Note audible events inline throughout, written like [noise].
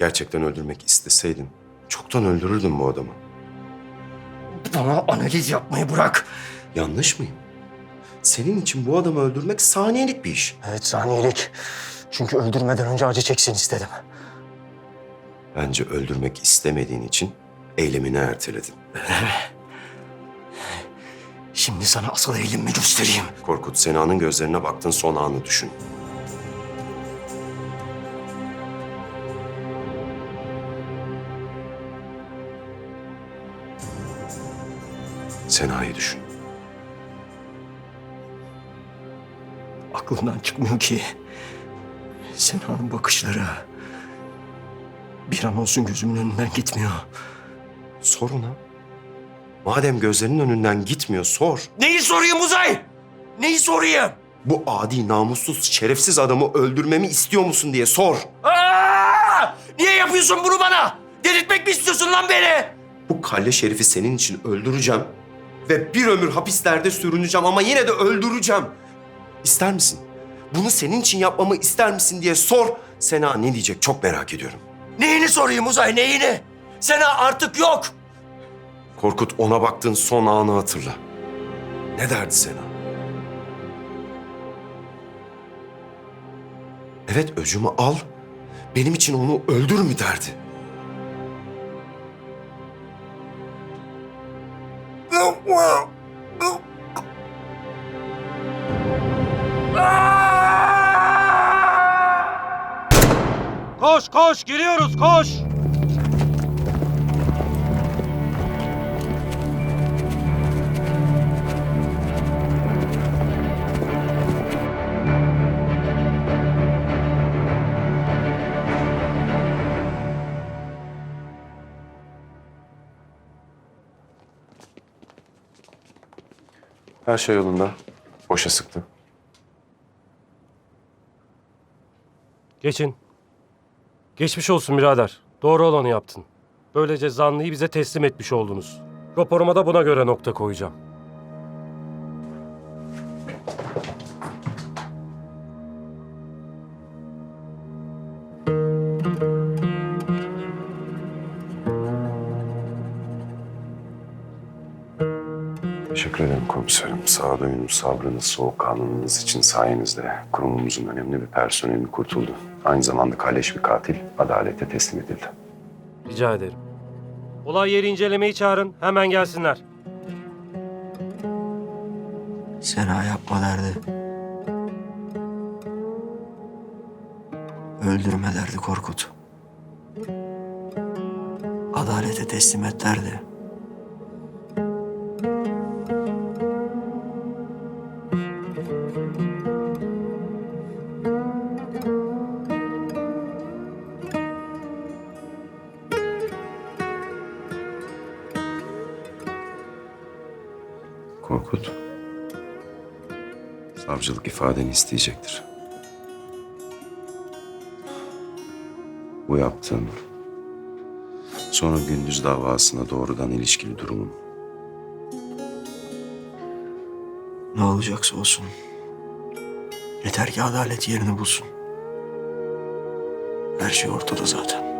Gerçekten öldürmek isteseydin çoktan öldürürdün bu adamı. Bana analiz yapmayı bırak. Yanlış mıyım? Senin için bu adamı öldürmek saniyelik bir iş. Evet saniyelik. Çünkü öldürmeden önce acı çeksin istedim. Bence öldürmek istemediğin için eylemini erteledin. [laughs] Şimdi sana asıl eğilimimi göstereyim. Korkut, Sena'nın gözlerine baktın son anı düşün. Sena'yı düşün. Aklımdan çıkmıyor ki. Sena'nın bakışları bir an olsun gözümün önünden gitmiyor. Sor ona. Madem gözlerinin önünden gitmiyor sor. Neyi sorayım Uzay? Neyi sorayım? Bu adi, namussuz, şerefsiz adamı öldürmemi istiyor musun diye sor. Aa! Niye yapıyorsun bunu bana? Delirtmek mi istiyorsun lan beni? Bu kalle şerifi senin için öldüreceğim. Ve bir ömür hapislerde sürüneceğim ama yine de öldüreceğim. İster misin? Bunu senin için yapmamı ister misin diye sor. Sena ne diyecek çok merak ediyorum. Neyini sorayım Uzay neyini? Sena artık yok. Korkut ona baktığın son anı hatırla. Ne derdi Sena? Evet öcümü al. Benim için onu öldür mü derdi? Koş koş giriyoruz koş. Her şey yolunda. Boşa sıktı. Geçin. Geçmiş olsun birader. Doğru olanı yaptın. Böylece zanlıyı bize teslim etmiş oldunuz. Raporuma da buna göre nokta koyacağım. Teşekkür ederim komiserim. Sağduyunuz, sabrınız, soğukkanlılığınız için sayenizde kurumumuzun önemli bir personeli kurtuldu. Aynı zamanda kalleş bir katil adalete teslim edildi. Rica ederim. Olay yeri incelemeyi çağırın. Hemen gelsinler. Sena yapma derdi. Öldürme derdi Korkut. Adalete teslim et derdi. Korkut. Savcılık ifadeni isteyecektir. Bu yaptığın sonra gündüz davasına doğrudan ilişkili durumun. Ne olacaksa olsun. Yeter ki adalet yerini bulsun. Her şey ortada zaten.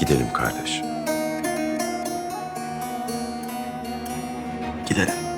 Gidelim kardeş. Gidelim.